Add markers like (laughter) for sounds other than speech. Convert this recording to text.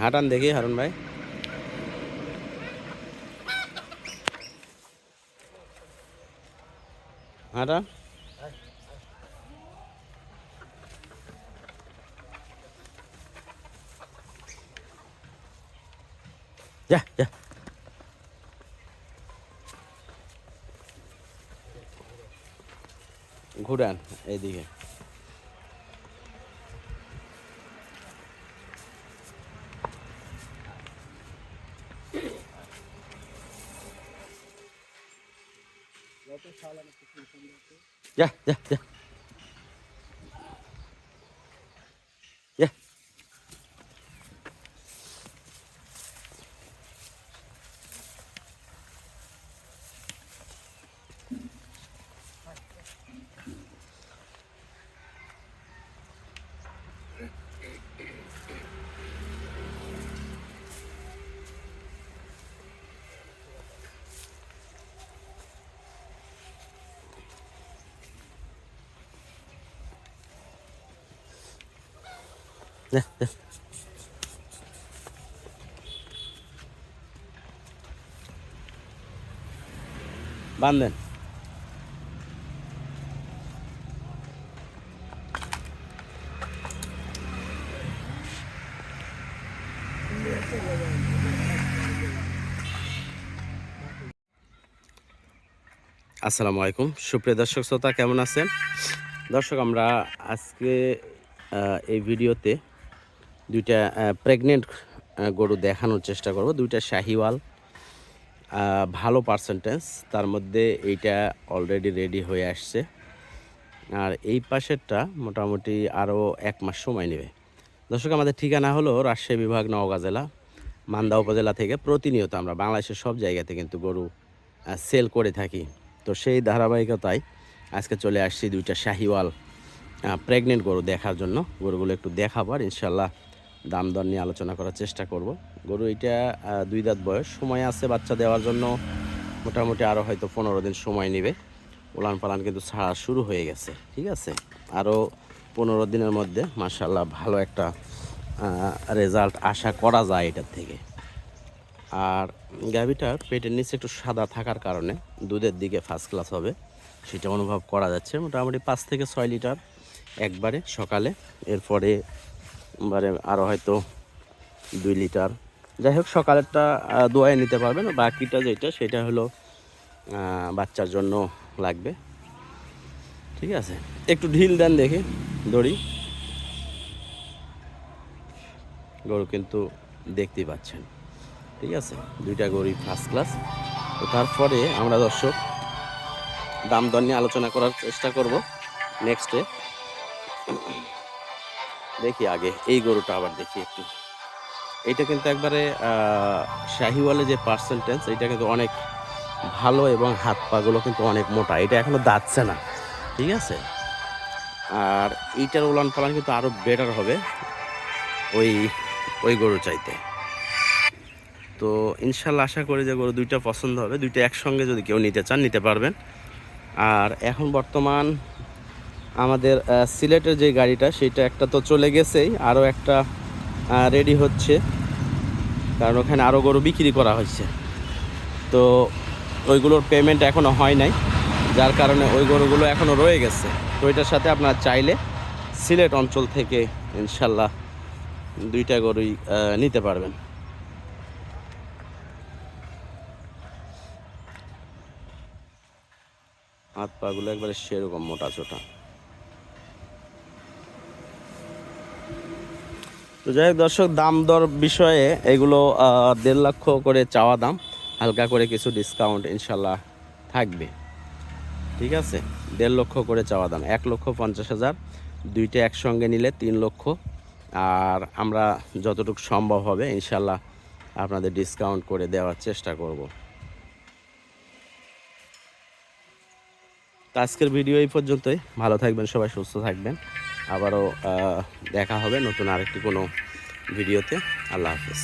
হাঁটান দেখি হারুন ভাই হাঁটা যা যা ঘুরান এইদিকে যা যা যা (laughs) বান্ধেন। আসসালামু আলাইকুম। সুপ্রিয় দর্শক শ্রোতা কেমন আছেন? দর্শক আমরা আজকে এই ভিডিওতে দুইটা প্রেগনেন্ট গরু দেখানোর চেষ্টা করব। দুইটা শাহিওয়াল ভালো পার্সেন্টেজ তার মধ্যে এইটা অলরেডি রেডি হয়ে আসছে। আর এই পাশেরটা মোটামুটি আরও এক মাস সময় নেবে। দর্শক, আমাদের ঠিকানা হলো রাজশাহী বিভাগ, নওগাঁ জেলা, মান্দা উপজেলা থেকে প্রতিনিয়ত আমরা বাংলাদেশের সব জায়গাতে কিন্তু গরু সেল করে থাকি। তো সেই ধারাবাহিকতায় আজকে চলে আসছি দুইটা শাহিওয়াল প্রেগনেন্ট গরু দেখার জন্য। গরুগুলো একটু দেখাবো আর ইনশাল্লাহ দাম দর নিয়ে আলোচনা করার চেষ্টা করব। গরু এটা দুই দাঁত বয়স। সময় আছে বাচ্চা দেওয়ার জন্য। মোটামুটি আরও হয়তো পনেরো দিন সময় নেবে। উলান পালান কিন্তু ছাড়া শুরু হয়ে গেছে, ঠিক আছে? আরও পনেরো দিনের মধ্যে মার্শাল্লাহ ভালো একটা রেজাল্ট আশা করা যায় এটার থেকে। আর গাভিটার পেটের নিচে একটু সাদা থাকার কারণে দুধের দিকে ফার্স্ট ক্লাস হবে। সেটা অনুভব করা যাচ্ছে। মোটামুটি পাঁচ থেকে ছয় লিটার একবারে সকালে। এরপরে বারে আরও হয়তো দুই লিটার। যাই হোক সকালেরটা দোয়ায় নিতে পারবেন। বাকিটা যেটা সেটা হলো বাচ্চার জন্য লাগবে। ঠিক আছে? একটু ঢিল দেন দেখে, দড়ি। গরু কিন্তু দেখতেই পাচ্ছেন। ঠিক আছে? দুইটা গরু ফার্স্ট ক্লাস তো তারপরে আমরা দর্শক, দাম দর নিয়ে আলোচনা করার চেষ্টা করব নেক্সটে দেখি আগে, এই গরুটা আবার দেখি একটু। এইটা কিন্তু একবারে শাহিওয়ালে যে পার্সেন্টেজ এটা কিন্তু অনেক ভালো এবং হাত পাগুলো কিন্তু অনেক মোটা। এটা এখনও দাঁতছে না, ঠিক আছে? আর এইটার উলান পালান কিন্তু আরও বেটার হবে ওই ওই গরু চাইতে। তো ইনশাল্লাহ আশা করি যে গরু দুইটা পছন্দ হবে, দুইটা একসঙ্গে যদি কেউ নিতে চান, নিতে পারবেন। আর এখন বর্তমান আমাদের সিলেটের যে গাড়িটা, সেটা একটা তো চলে গেছেই, আরও একটা রেডি হচ্ছে। কারণ ওখানে আরও গরু বিক্রি করা হচ্ছে তো ওইগুলোর পেমেন্ট এখনও হয় নাই, যার কারণে ওই গরুগুলো এখনও রয়ে গেছে। তো ওইটার সাথে আপনারা চাইলে সিলেট অঞ্চল থেকে ইনশাল্লাহ দুইটা গরুই নিতে পারবেন। হাত পাগুলো একবারে সেরকম মোটা চোটা তো যাই হোক, দর্শক, দাম দর বিষয়ে এগুলো দেড় লক্ষ করে চাওয়া দাম। হালকা করে কিছু ডিসকাউন্ট ইনশাল্লাহ থাকবে। ঠিক আছে? দেড় লক্ষ করে চাওয়া দাম। এক লক্ষ পঞ্চাশ হাজার। দুইটা একসঙ্গে নিলে তিন লক্ষ। আর আমরা যতটুকু সম্ভব হবে ইনশাল্লাহ আপনাদের ডিসকাউন্ট করে দেওয়ার চেষ্টা করব। আজকের ভিডিও এই পর্যন্তই। ভালো থাকবেন, সবাই সুস্থ থাকবেন। আবারও দেখা হবে নতুন আরেকটি কোনো ভিডিওতে। আল্লাহ হাফিজ।